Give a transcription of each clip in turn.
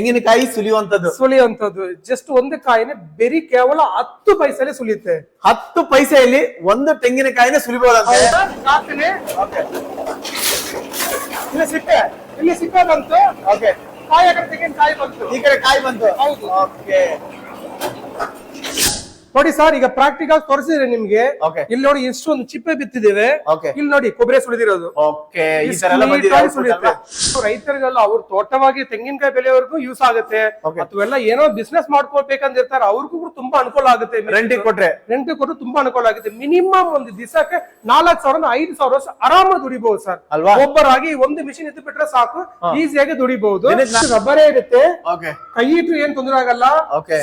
ತೆಂಗಿನಕಾಯಿ ಸುಲಿಯುವಂತದ್ದು ಸುಲಿಯುವಂತದ್ದು ಜಸ್ಟ್ ಒಂದು ಕಾಯಿನ ಬೆರಿ ಕೇವಲ ಹತ್ತು ಪೈಸಲೆ ಸುಲಿಯುತ್ತೆ. ಹತ್ತು ಪೈಸೆಯಲ್ಲಿ ಒಂದು ತೆಂಗಿನಕಾಯಿನ ಓಕೆ. ಇಲ್ಲಿ ಸಿಪ್ಪೆ ಇಲ್ಲಿ ಸಿಪ್ಪೆ ಬಂತು ಓಕೆ ಕಾಯಿ ತೆಂಗಿನಕಾಯಿ ಬಂತು. ಈ ಕಡೆ ಕಾಯಿ ಬಂತು. ಹೌದು. ಓಕೆ. ನೋಡಿ ಸರ್ ಈಗ ಪ್ರಾಕ್ಟಿಕಲ್ ತೋರಿಸಿದ್ರೆ ನಿಮ್ಗೆ. ಇಲ್ಲಿ ನೋಡಿ ಎಷ್ಟೊಂದು ಚಿಪ್ಪೆ ಬಿತ್ತಿದ್ದೇವೆ. ಇಲ್ಲಿ ನೋಡಿ ಕೊಬ್ಬರಿ ಸುಳಿದಿರೋದು? ರೈತರಿಗೆಲ್ಲ ಅವ್ರ ತೋಟವಾಗಿ ತೆಂಗಿನಕಾಯಿ ಬೆಳೆಯವರೆಗೂ ಯೂಸ್ ಆಗುತ್ತೆ. ಅಥವಾ ಏನೋ ಬಿಸ್ನೆಸ್ ಮಾಡ್ಕೋಬೇಕಂತ ಇರ್ತಾರೆ ಅವ್ರಿಗೂ ಕೂಡ ತುಂಬಾ ಅನುಕೂಲ ಆಗುತ್ತೆ. ರೆಂಟ್ ಕೊಟ್ರೆ. ರೆಂಟ್ ಕೊಟ್ಟು ತುಂಬಾ ಅನುಕೂಲ ಆಗುತ್ತೆ. ಮಿನಿಮಮ್ ಒಂದು ದಿವಸಕ್ಕೆ ನಾಲ್ಕು ಸಾವಿರ ಐದು ಸಾವಿರ ವರ್ಷ ಆರಾಮಾಗಿ ದುಡಿಬಹುದು ಸರ್. ಅಲ್ವಾ? ಒಬ್ಬರಾಗಿ ಒಂದು ಮಿಷಿನ್ ಎತ್ತು ಬಿಟ್ರೆ ಸಾಕು. ಈಸಿಯಾಗಿ ದುಡಿಬಹುದು ರಬ್ಬರೇ ಇರುತ್ತೆ. ಕೈ ಇಟ್ಟು ಏನ್ ತೊಂದರೆ ಆಗಲ್ಲ.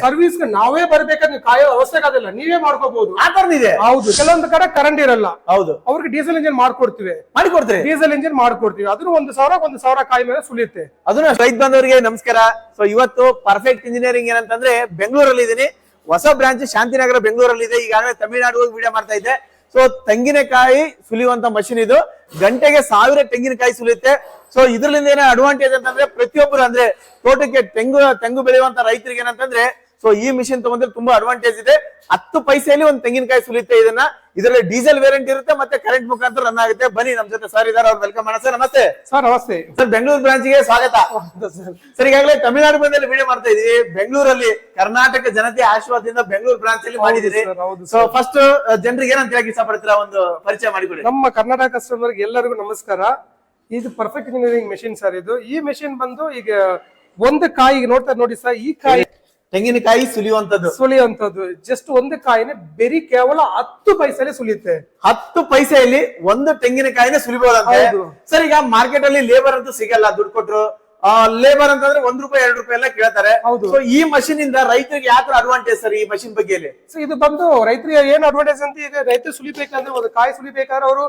ಸರ್ವಿಸ್ ನಾವೇ ಬರ್ಬೇಕಂದ್ರೆ ಕಾಯೋ ಅವಶ್ಯಕ ಆಗೋದಿಲ್ಲ ನೀವೇ ಮಾಡ್ಕೋಬಹುದು ಆ ಇದೆ. ಹೌದು ಕೆಲವೊಂದು ಕಡೆ ಕರೆಂಟ್ ಇರಲ್ಲ. ಹೌದು. ಅವ್ರಿಗೆ ಡೀಸೆಲ್ ಇಂಜಿನ್ ಮಾಡ್ಕೊಡ್ತೀವಿ. ಮಾಡಿಕೊಡ್ತೀವಿ ಡೀಸೆಲ್ ಇಂಜಿನ್ ಮಾಡ್ಕೊಡ್ತೀವಿ. ಅದನ್ನು ಒಂದು ಸಾವಿರ ಒಂದು ಸಾವಿರ ಕಾಯಿ ಮೇಲೆ ಸುಲಿಯುತ್ತೆ. ಅದನ್ನ ರೈತ ಬಂದವರಿಗೆ ನಮಸ್ಕಾರ. ಸೊ ಇವತ್ತು ಪರ್ಫೆಕ್ಟ್ ಇಂಜಿನಿಯರಿಂಗ್ ಏನಂತಂದ್ರೆ ಬೆಂಗಳೂರಲ್ಲಿ ಇದೀನಿ. ಹೊಸ ಬ್ರಾಂಚ್ ಶಾಂತಿನಗರ ಬೆಂಗಳೂರಲ್ಲಿ ಇದೆ. ಈಗಾಗಲೇ ತಮಿಳುನಾಡು ಹೋಗಿ ವಿಡಿಯೋ ಮಾಡ್ತಾ ಇದ್ದೆ. ಸೊ ತೆಂಗಿನಕಾಯಿ ಸುಲಿಯುವಂತ ಮಷಿನ್ ಇದು. ಗಂಟೆಗೆ ಸಾವಿರ ತೆಂಗಿನಕಾಯಿ ಸುಲಿಯುತ್ತೆ. ಸೊ ಇದ್ರಲ್ಲಿಂದ ಏನೋ ಅಡ್ವಾಂಟೇಜ್ ಅಂತಂದ್ರೆ ಪ್ರತಿಯೊಬ್ಬರು ಅಂದ್ರೆ ತೋಟಕ್ಕೆ ತೆಂಗು ತೆಂಗು ಬೆಳೆಯುವಂತ ರೈತರಿಗೆ ಏನಂತಂದ್ರೆ ಸೊ ಈ ಮಿಷಿನ್ ತಗೊಂಡ್ರೆ ತುಂಬಾ ಅಡ್ವಾಂಟೇಜ್ ಇದೆ. ಹತ್ತು ಪೈಸೆಯಲ್ಲಿ ಒಂದು ತೆಂಗಿನಕಾಯಿ ಸುಲಿಯುತ್ತೆ ಇದನ್ನ. ಇದರಲ್ಲಿ ಡೀಸೆಲ್ ವೇರಿಯಂಟ್ ಇರುತ್ತೆ ಮತ್ತೆ ಕರೆಂಟ್ ಮುಖಾಂತರ ರನ್ ಆಗುತ್ತೆ. ಬನ್ನಿ ನಮ್ ಜೊತೆ ಸರ್ ಇದಾರೆ ಅವ್ರು ವೆಲ್ಕಮ್ ಮಾಡೋಣ ಸರ್ ನಮಸ್ತೆ. ಸರ್ ನಮಸ್ತೆ. ಸರ್ ಬೆಂಗಳೂರು ಬ್ರಾಂಚ್ಗೆ ಸ್ವಾಗತ. ಸರ್ ಈಗಾಗಲೇ ತಮಿಳುನಾಡು ಬಂದಲ್ಲಿ ವಿಡಿಯೋ ಮಾಡ್ತಾ ಇದೀವಿ ಬೆಂಗಳೂರಲ್ಲಿ ಕರ್ನಾಟಕ ಜನತೆ ಆಶೀರ್ವಾದದಿಂದ ಬೆಂಗಳೂರು ಬ್ರಾಂಚ್ ಅಲ್ಲಿ ಮಾಡಿದಿರಿ ಸೊ ಫಸ್ಟ್ ಜನರಿಗೆ ಏನಂತ ಹೇಳಕ್ ಇಷ್ಟಪಡ್ತೀರಾ? ಒಂದು ಪರಿಚಯ ಮಾಡಿಕೊಡಿ. ನಮ್ಮ ಕರ್ನಾಟಕ ಕಸ್ಟಮರ್ ಎಲ್ಲರಿಗೂ ನಮಸ್ಕಾರ. ಇದು ಪರ್ಫೆಕ್ಟ್ ಇಂಜಿನಿಯರಿಂಗ್ ಮೆಷಿನ್ ಸರ್ ಇದು. ಈ ಮೆಷಿನ್ ಬಂದು ಈಗ ಒಂದು ಕಾಯಿ ನೋಡ್ತಾರೆ ನೋಡ್ತಾ ನೋಡಿ ಸರ್ ಈ ಕಾಯಿ ತೆಂಗಿನಕಾಯಿ ಸುಲಿಯುವಂತದ್ದು ಸುಲಿಯುವಂತದ್ದು ಜಸ್ಟ್ ಒಂದು ಕಾಯಿನ ಬೆರಿ ಕೇವಲ ಹತ್ತು ಪೈಸಲೆ ಸುಲಿಯುತ್ತೆ. ಹತ್ತು ಪೈಸೆಯಲ್ಲಿ ಒಂದು ತೆಂಗಿನಕಾಯಿನ ಸುಲಿಬಹುದಂತೆ ಅಂತ ಸರ್ ಈಗ ಮಾರ್ಕೆಟ್ ಅಲ್ಲಿ ಲೇಬರ್ ಅಂತೂ ಸಿಗಲ್ಲ ದುಡ್ಡು ಕೊಟ್ರು. ಲೇಬರ್ ಅಂತಂದ್ರೆ ಒಂದ್ ರೂಪಾಯಿ ಎರಡು ರೂಪಾಯಿ ಎಲ್ಲ ಕೇಳ್ತಾರೆ. ಹೌದು. ಈ ಮಷಿನ್ ಇಂದ ರೈತರಿಗೆ ಯಾವ ತರ ಅಡ್ವಾಂಟೇಜ್ ಸರ್ ಈ ಮಷಿನ್ ಬಗ್ಗೆ ಸೊ ಇದು ಬಂದು ರೈತರಿಗೆ ಏನ್ ಅಡ್ವಾಂಟೇಜ್ ಅಂತ ಈಗ ರೈತರು ಸುಲಿಬೇಕಂದ್ರೆ ಒಂದು ಕಾಯಿ ಸುಲಿಬೇಕಾದ್ರೆ ಅವರು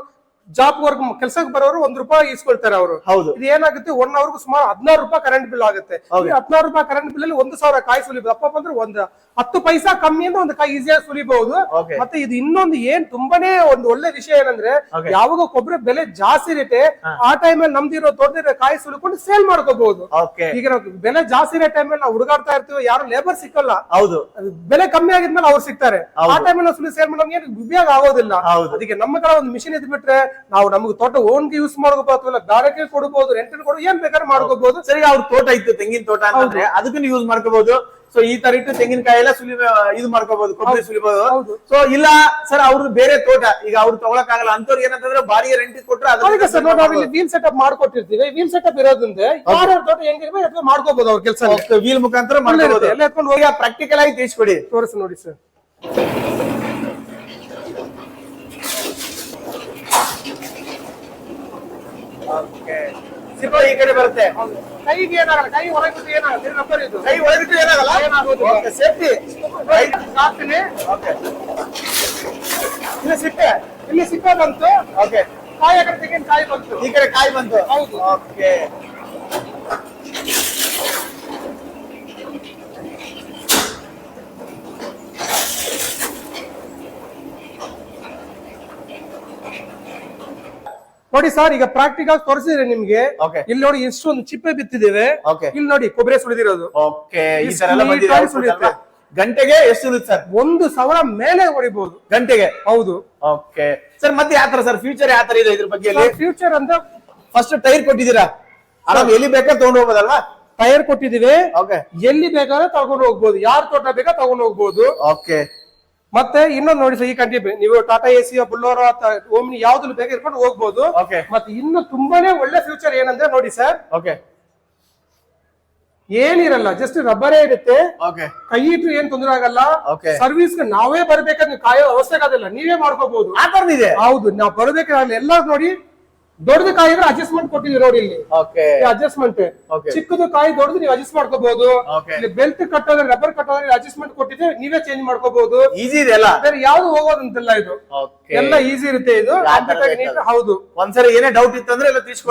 ಜಾಬ್ ವರ್ಕ್ ಕೆಲಸಕ್ಕೆ ಬರೋರು ಒಂದ್ ರೂಪಾಯಿ ಇಸ್ಕೊಳ್ತಾರೆ ಅವರು. ಹೌದು. ಇದು ಏನಾಗುತ್ತೆ ಒನ್ ಅವರ್ ಸುಮಾರು ಹದಿನಾರು ರೂಪಾಯಿ ಕರೆಂಟ್ ಬಿಲ್ ಆಗುತ್ತೆ. ಹದಿನಾರು ರೂಪಾಯಿ ಕರೆಂಟ್ ಬಿಲ್ ಅಲ್ಲಿ ಒಂದು ಸಾವಿರ ಕಾಯಿ ಸುಲಿಬಹುದು ಅಪ್ಪ ಅಂದ್ರೆ ಒಂದ್ ಹತ್ತು ಪೈಸಾ ಕಮ್ಮಿ ಅಂದ್ರೆ ಒಂದು ಕಾಯಿ ಈಸಿಯಾಗಿ ಸುಲಿಬಹುದು. ಮತ್ತೆ ಇದು ಇನ್ನೊಂದು ಏನ್ ತುಂಬಾನೇ ಒಂದು ಒಳ್ಳೆ ವಿಷಯ ಏನಂದ್ರೆ. ಯಾವಾಗ ಕೊಬ್ಬರಿ ಬೆಲೆ ಜಾಸ್ತಿ ಇರುತ್ತೆ ಆ ಟೈಮಲ್ಲಿ ನಮ್ದಿರೋ ದೊಡ್ಡ ಕಾಯಿ ಸುಲಿಕೊಂಡು ಸೇಲ್ ಮಾಡ್ಕೋಬಹುದು. ಈಗ ನಾವು ಬೆಲೆ ಜಾಸ್ತಿ ಇರೋ ಟೈಮಲ್ಲಿ ನಾವು ಹುಡುಗಾಡ್ತಾ ಇರ್ತೀವಿ ಯಾರು ಲೇಬರ್ ಸಿಕ್ಕಲ್ಲ. ಹೌದು. ಬೆಲೆ ಕಮ್ಮಿ ಆಗಿದ್ಮೇಲೆ ಅವ್ರು ಸಿಗ್ತಾರೆ. ಆ ಟೈಮಲ್ಲಿ ಸುಲಿ ಸೇಲ್ ಏನು ಉಪಯೋಗ ಆಗೋದಿಲ್ಲ. ಅದಕ್ಕೆ ನಮ್ಮ ಕಡೆ ಒಂದು ಮಿಷಿನ್ ಇದ್ ಬಿಟ್ರೆ ನಾವು ನಮ್ಗೆ ತೋಟ ಓನ್ಗೆ ಯೂಸ್ ಮಾಡ್ಕೋಬಹುದು ಅಥವಾ ಗಾರಕ್ಕೆ ಕೊಡಬಹುದು ರೆಂಟ್ ಕೊಡು ಏನ್ ಬೇಕಾದ್ರೆ ಮಾಡ್ಕೋಬಹುದು ಸರಿ ಅವ್ರ ತೋಟ ಇತ್ತು ತೆಂಗಿನ ತೋಟ ಅಂತಂದ್ರೆ ಅದಕ್ಕೂ ಯೂಸ್ ಮಾಡ್ಕೋಬಹುದು ಸೊ ಈ ತರ ಇಟ್ಟು ತೆಂಗಿನಕಾಯಿ ಎಲ್ಲ ಸುಲಿ ಇದು ಮಾಡ್ಕೋಬಹುದು ಕೊಬ್ಬರಿ ಸುಲಿಬಹುದು ಹೌದು. ಸೊ ಇಲ್ಲ ಸರ್ ಅವ್ರದ್ದು ಬೇರೆ ತೋಟ ಈಗ ಅವ್ರು ತಗೊಳಕ್ ಆಗಲ್ಲ ಅಂತವ್ರಿಗೆ ಏನಂತಂದ್ರೆ ಬಾರಿ ರೆಂಟ್ ಕೊಟ್ರೆ ಅದಕ್ಕೆ ಸರ್ ನಾವು ಇಲ್ಲಿ ವೀಲ್ ಸೆಟಪ್ ಮಾಡ್ಕೊಟ್ಟಿರ್ತೀವಿ. ವೀಲ್ ಸೆಟಪ್ ಇರೋದ್ರಿಂದ ಯಾರ ತೋಟ ಹೆಂಗಿರ್ಬೇಕು ಅಥವಾ ಮಾಡ್ಕೋಬಹುದು ಅವ್ರ ಕೆಲಸ ವೀಲ್ ಮುಖಾಂತರ ಮಾಡ್ಕೋಬಹುದು ಎಲ್ಲ ಎತ್ಕೊಂಡು ಹೋಗಿ ಪ್ರಾಕ್ಟಿಕಲ್ ಆಗಿ ತಿಳಿಸ್ಕೊಡಿ. ತೋರಿಸಿ ನೋಡಿ ಸರ್. ಸಿಪ್ಪ ಈ ಕಡೆ ಬರುತ್ತೆ. ಕೈಗೆ ಏನಾಗಲ್ಲ ಕೈ ಹೊರಗೆ ಬಿಟ್ಟು ಏನಾಗಲ್ಲ ಇದು ನಂಬರ್ ಇದು. ಕೈ ಒಳಗಿಟ್ಟು ಏನಾಗಲ್ಲ? ಏನಾಗೋದು ಸೇಫ್ಟಿ. ಹಾಕ್ತೀನಿ ಓಕೆ. ಇಲ್ಲಿ ಸಿಪ್ಪೆ ಇಲ್ಲಿ ಸಿಪ್ಪೆ ಬಂತು. ಓಕೆ. ಕಾಯಿ ಆ ಕಡೆ ತೆಂಗಿನ ಕಾಯಿ ಬಂತು. ಈ ಕಡೆ ಕಾಯಿ ಬಂತು. ಹೌದು. ಓಕೆ. ನೋಡಿ ಸರ್ ಈಗ ಪ್ರಾಕ್ಟಿಕಲ್ ತೋರಿಸಿದ್ರೆ ನಿಮ್ಗೆ. ಇಲ್ಲಿ ನೋಡಿ ಎಷ್ಟೊಂದು ಚಿಪ್ಪೆ ಬಿತ್ತಿದ್ದೇವೆ. ಇಲ್ಲಿ ನೋಡಿ ಕೊಬ್ಬರಿ ಸುಳಿದಿರೋದು? ಗಂಟೆಗೆ ಎಷ್ಟು ಇರುತ್ತೆ ಸರ್? ಒಂದು ಸಾವಿರ ಮೇಲೆ ಹೊಡಿಬಹುದು ಗಂಟೆಗೆ? ಹೌದು. ಓಕೆ ಸರ್ ಮತ್ತೆ ಯಾವ ಸರ್? ಫ್ಯೂಚರ್ ಯಾವ ತರ ಇದೆ ಇದ್ರ ಬಗ್ಗೆ ಫ್ಯೂಚರ್ ಅಂತ ಫಸ್ಟ್ ಟೈರ್ ಕೊಟ್ಟಿದ್ದೀರಾ? ಆರಾಮ್ ಎಲ್ಲಿ ಬೇಕಾ ತಗೊಂಡು ಹೋಗ್ಬೋದಲ್ವಾ? ಟೈರ್ ಕೊಟ್ಟಿದೀವಿ ಓಕೆ ಎಲ್ಲಿ ಬೇಕಾದ್ರೆ ತಗೊಂಡು ಹೋಗ್ಬೋದು. ಯಾರ್ ತೋಟ ಬೇಕಾ ತಗೊಂಡು ಹೋಗ್ಬೋದು. ಓಕೆ ಮತ್ತೆ ಇನ್ನೊಂದು ನೋಡಿ ಸರ್ ಈ ಕಂಟಿ ನೀವು ಟಾಟಾ ಎಸಿ ಬುಲ್ಲೋರೋ ಓಮ್ನಿ ಯಾವ್ದು ಬೇಗ ಇರ್ಕೊಂಡು ಹೋಗ್ಬೋದು. ಮತ್ತೆ ಇನ್ನು ತುಂಬಾನೇ ಒಳ್ಳೆ ಫ್ಯೂಚರ್ ಏನಂದ್ರೆ ನೋಡಿ ಸರ್ ಓಕೆ ಏನಿರಲ್ಲ ಜಸ್ಟ್ ರಬ್ಬರೇ ಇರುತ್ತೆ. ಕೈ ಇಟ್ಟು ಏನ್ ತೊಂದರೆ ಆಗಲ್ಲ. ಸರ್ವಿಸ್ ನಾವೇ ಬರ್ಬೇಕಂದ್ರೆ ಕಾಯೋ ಅವಶ್ಯಕ ಇಲ್ಲ ನೀವೇ ಮಾಡ್ಕೋಬಹುದು ಹೌದು ನಾವು ಬರ್ಬೇಕಾದ್ರೆ ಎಲ್ಲ ನೋಡಿ ದೊಡ್ಡದು ಕಾಯಿ ಅಂದ್ರೆ ಅಡ್ಜಸ್ಟ್ಮೆಂಟ್ ಕೊಟ್ಟಿದ್ದೀವಿ ನೋಡಿ ಇಲ್ಲಿ. Okay adjustment Okay. ಚಿಕ್ಕದು ಕಾಯಿ ದೊಡ್ಡದು ನೀವು ಅಡ್ಜಸ್ಟ್ ಮಾಡ್ಕೋಬಹುದು. Okay. ಕಟ್ ಬೆಲ್ಟ್ ಕಟ್ಟೋದ್ರೆ ರಬ್ಬರ್ ಕಟ್ಟೋದ್ರೆ ಅಡ್ಜಸ್ಟ್ಮೆಂಟ್ ಕೊಟ್ಟಿದ್ರೆ ನೀವೇ ಚೇಂಜ್ ಮಾಡ್ಕೋಬಹುದು. ಈಸಿ ಇದೆ ಅಲ್ಲ? ಬೇರೆ ಯಾವ್ದು ಹೋಗೋದಂತಿಲ್ಲ ಇದು. ಓಕೆ ಎಲ್ಲ ಈಸಿ ಇರುತ್ತೆ ಇದು. ಹೌದು. ಒಂದ್ಸರಿ ಏನೇ ಡೌಟ್ ಇತ್ತು ಅಂದ್ರೆ ಎಲ್ಲ ಜಸ್ಟ್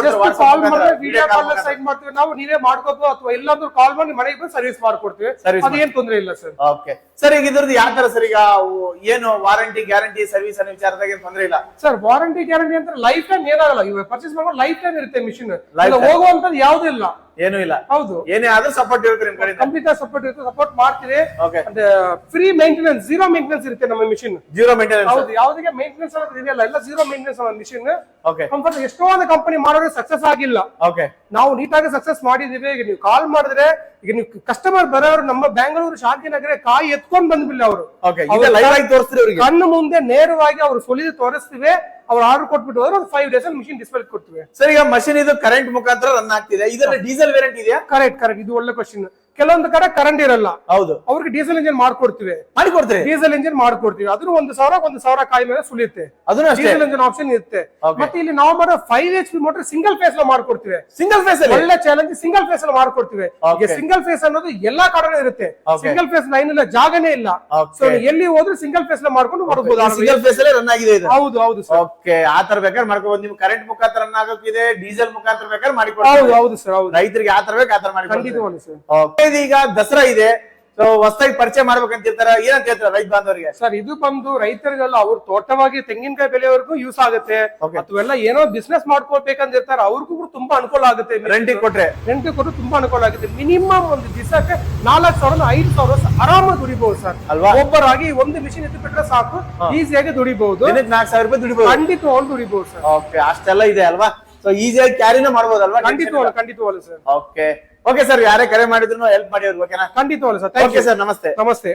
ಕಾಲ್ ಮಾಡಿದ್ರೆ ವಿಡಿಯೋ ಕಾಲ್ ಸೈನ್ ಮಾಡ್ತೀವಿ. ನಾವು ನೀವೇ ಮಾಡ್ಕೋಬಹುದು ಅಥವಾ ಇಲ್ಲಾಂದ್ರೂ ಕಾಲ್ ಮಾಡಿ ಮನೆಗೆ ಬಂದು ಸರ್ವಿಸ್ ಮಾಡ್ಕೊಡ್ತೀವಿ. Service ಅದೇನ್ ತೊಂದ್ರೆ ಇಲ್ಲ ಸರ್. ಓಕೆ ಸರ್ ಈಗ ಇದ್ರದ್ದು ಯಾವ ತರ ಸರ್ ಈಗ ಅವು ಏನು ವಾರಂಟಿ ಗ್ಯಾರಂಟಿ ಸರ್ವಿಸ್ ಅನ್ನೋ ವಿಚಾರದಾಗ ಏನ್ ತೊಂದ್ರೆ ಇಲ್ಲ? ಸರ್ ವಾರಂಟಿ ಗ್ಯಾರಂಟಿ ಅಂದ್ರೆ ಲೈಫ್ ಟೈಮ್ ಏನಾಗಲ್ಲ. ಪರ್ಚೇಸ್ ಮಾಡ್ಕೊಂಡು ಲೈಫ್ ಟೈಮ್ ಇರುತ್ತೆ ಮಿಷಿನ್. ಹೋಗುವಂತದ್ದು ಯಾವ್ದು ಇಲ್ಲ. ಏನು ಇಲ್ಲ. ಹೌದು. ಏನೇ ಆದ್ರೂ ಸಪೋರ್ಟ್ ಇರುತ್ತೆ ನಿಮ್ ಕಂಪ್ಲೀಟ್ ಸಪೋರ್ಟ್ ಇರುತ್ತೆ. ಸಪೋರ್ಟ್ ಮಾಡ್ತೀವಿ. ಫ್ರೀ ಮೇಂಟೆನೆನ್ಸ್ ಜೀರೋ ಮೇಂಟೆನೆನ್ಸ್ ಇರುತ್ತೆ ನಮ್ಮ ಮಿಷಿನ್ ಜೀರೋ ಮೇಂಟೆನೆನ್ಸ್ ಹೌದು ಯಾವುದೇ ಮೇಂಟೆನೆನ್ಸ್ ಅನ್ನೋದು ಇದೆಯಲ್ಲ ಎಲ್ಲ ಜೀರೋ ಮೇಂಟೆನೆನ್ಸ್ ಮಿಷಿನ್ ಕಂಪನಿ ಒಂದು ಕಂಪನಿ ಮಾಡೋದು ಸಕ್ಸಸ್ ಆಗಿಲ್ಲ. ಓಕೆ ನಾವು ನೀಟಾಗಿ ಸಕ್ಸಸ್ ಮಾಡಿದೀವಿ. ಈಗ ನೀವು ಕಾಲ್ ಮಾಡಿದ್ರೆ ಈಗ ನೀವು ಕಸ್ಟಮರ್ ಬರೋರು ನಮ್ಮ ಬೆಂಗಳೂರು ಶಾಂತಿನಗರ ಕಾಯಿ ಎತ್ಕೊಂಡ್ ಬಂದ್ಬಿಲ್ಲ ಅವರು. ಕಣ್ಣು ಮುಂದೆ ನೇರವಾಗಿ ಅವ್ರು ಸುಲಿದು ತೋರಿಸ್ತೀವಿ. ಅವ್ರು ಆರ್ಡರ್ ಕೊಟ್ಬಿಟ್ಟು ಹೋದ್ರೆ ಒಂದು ಫೈವ್ ಡೇಸ್ ಅಲ್ಲಿ ಮಿಷಿನ್ ಡಿಸ್ಪ್ಲೇ ಕೊಡ್ತೀವಿ. ಸರ್ ಈಗ ಮಷಿನ್ ಇದು ಕರೆಂಟ್ ಮುಖಾಂತರ ರನ್ ಆಗ್ತಿದೆ. ಇದರಲ್ಲಿ ಡೀಸೆಲ್ ವೇರಿಯಂಟ್ ಇದೆಯಾ? ಕರೆಕ್ಟ್ ಕರೆಕ್ಟ್ ಇದು ಒಳ್ಳೆ ಕ್ವಶನ್ ಕೆಲವೊಂದು ಕಡೆ ಕರೆಂಟ್ ಇರಲ್ಲ. ಹೌದು. ಅವ್ರಿಗೆ ಡೀಸೆಲ್ ಇಂಜಿನ್ ಮಾಡ್ಕೊಡ್ತೀವಿ. ಮಾಡ್ಕೊಡ್ತೀವಿ ಡೀಸೆಲ್ ಇಂಜಿನ್ ಮಾಡ್ಕೊಡ್ತೀವಿ. ಅದನ್ನು ಒಂದು ಸಾವಿರ ಒಂದು ಸಾವಿರ ಕಾಯಿ ಮೇಲೆ ಸುಲಿಯುತ್ತೆ. ಅದನ್ನು ಡೀಸೆಲ್ ಇಂಜಿನ್ ಆಪ್ಷನ್ ಇರುತ್ತೆ. ಮತ್ತೆ ಇಲ್ಲಿ ನಾವು ಮಾಡೋ five H P motor single phase ಅಲ್ಲಿ ಮಾಡ್ಕೊಡ್ತೀವಿ. ಸಿಂಗಲ್ ಫೇಸ್ ಅಲ್ಲಿ? ಒಳ್ಳೆ ಚಾಲೆಂಜ್ ಸಿಂಗಲ್ ಫೇಸ್ ಅಲ್ಲಿ ಮಾಡ್ಕೊಡ್ತೀವಿ. ಸಿಂಗಲ್ ಫೇಸ್ ಅನ್ನೋದು ಎಲ್ಲಾ ಕಡೆ ಇರುತ್ತೆ. ಸಿಂಗಲ್ ಫೇಸ್ ಲೈನ್ ಇಲ್ಲ ಜಾಗನೇ ಇಲ್ಲ. ಸೊ ಎಲ್ಲಿ ಹೋದ್ರು ಸಿಂಗಲ್ ಫೇಸ್ ಅಲ್ಲಿ ಮಾಡ್ಕೊಂಡು ಮಾಡಬಹುದು ಸಿಂಗಲ್ ಫೇಸ್ ಅಲ್ಲೇ ರನ್ ಆಗಿದೆ ಇದು? ಹೌದು ಹೌದು ಸರ್ ಓಕೆ ಆ ತರ ಬೇಕಾದ್ರೆ ಮಾಡ್ಕೋಬಹುದು ನಿಮ್ ಕರೆಂಟ್ ಮುಖಾಂತರ ರನ್ ಆಗೋಕಿದೆ ಡೀಸೆಲ್ ಮುಖಾಂತರ ಬೇಕಾದ್ರೆ ಮಾಡಿಕೊಡ್ತೀವಿ ಹೌದು ಹೌದು ಸರ್ ಹೌದು. ರೈತರಿಗೆ ಆ ತರ ಬೇಕು ಆ ತರ ಮಾಡಿ ಖಂಡಿತವಾಗಿ ಸರ್ Okay. ಇದು ಈಗ ದಸರಾ ಇದೆ. ಸೊ ಹೊಸದಾಗಿ ಪರಿಚಯ ಮಾಡ್ಬೇಕಂತ ಇರ್ತಾರ ಏನಂತ ಹೇಳ್ತಾರೆ ರೈತ ಬಾಂಧವರಿಗೆ? ಸರ್ ಇದು ಬಂದು ರೈತರಿಗೆಲ್ಲ ಅವ್ರ ತೋಟವಾಗಿ ತೆಂಗಿನಕಾಯಿ ಬೆಳೆಯವರೆಗೂ ಯೂಸ್ ಆಗುತ್ತೆ. Okay. ಅಥವಾ ಏನೋ ಬಿಸ್ನೆಸ್ ಮಾಡ್ಕೋಬೇಕಂತ ಇರ್ತಾರೆ ಅವ್ರಿಗೂ ಕೂಡ ತುಂಬಾ ಅನುಕೂಲ ಆಗುತ್ತೆ. ರೆಂಟಿಗೆ ಕೊಟ್ರೆ. ರೆಂಟ್ ಕೊಟ್ಟು ತುಂಬಾ ಅನುಕೂಲ ಆಗುತ್ತೆ. ಮಿನಿಮಮ್ ಒಂದು ದಿವಸಕ್ಕೆ ನಾಲ್ಕು ಸಾವಿರ ಐದು ಸಾವಿರ ಆರಾಮಾಗಿ ದುಡಿಬಹುದು ಸರ್. ಅಲ್ವಾ? ಒಬ್ಬರಾಗಿ ಒಂದು ಮಿಷಿನ್ ಎತ್ತು ಬಿಟ್ರೆ ಸಾಕು ಈಸಿಯಾಗಿ ದುಡಿಬಹುದು ದಿನಕ್ಕೆ ನಾಲ್ಕು ಸಾವಿರ ರೂಪಾಯಿ ದುಡಿಬಹುದು ಖಂಡಿತವಾಗ್ಲು ದುಡಿಬಹುದು ಸರ್. ಓಕೆ ಅಷ್ಟೆಲ್ಲ ಇದೆ ಅಲ್ವಾ? ಸೊ ಈಸಿಯಾಗಿ ಕ್ಯಾರಿನ ಮಾಡಬಹುದಲ್ವಾ ಖಂಡಿತ ಖಂಡಿತವಾಗ್ಲು ಸರ್. ಓಕೆ ಓಕೆ ಸರ್ ಯಾರೇ ಕರೆ ಮಾಡಿದ್ರು ಹೆಲ್ಪ್ ಮಾಡಿ ಅವ್ರಿಗೆ ಓಕೆನಾ ಖಂಡಿತವಲ್ಲ ಸರ್ ಓಕೆ ಸರ್ ನಮಸ್ತೆ. ನಮಸ್ತೆ.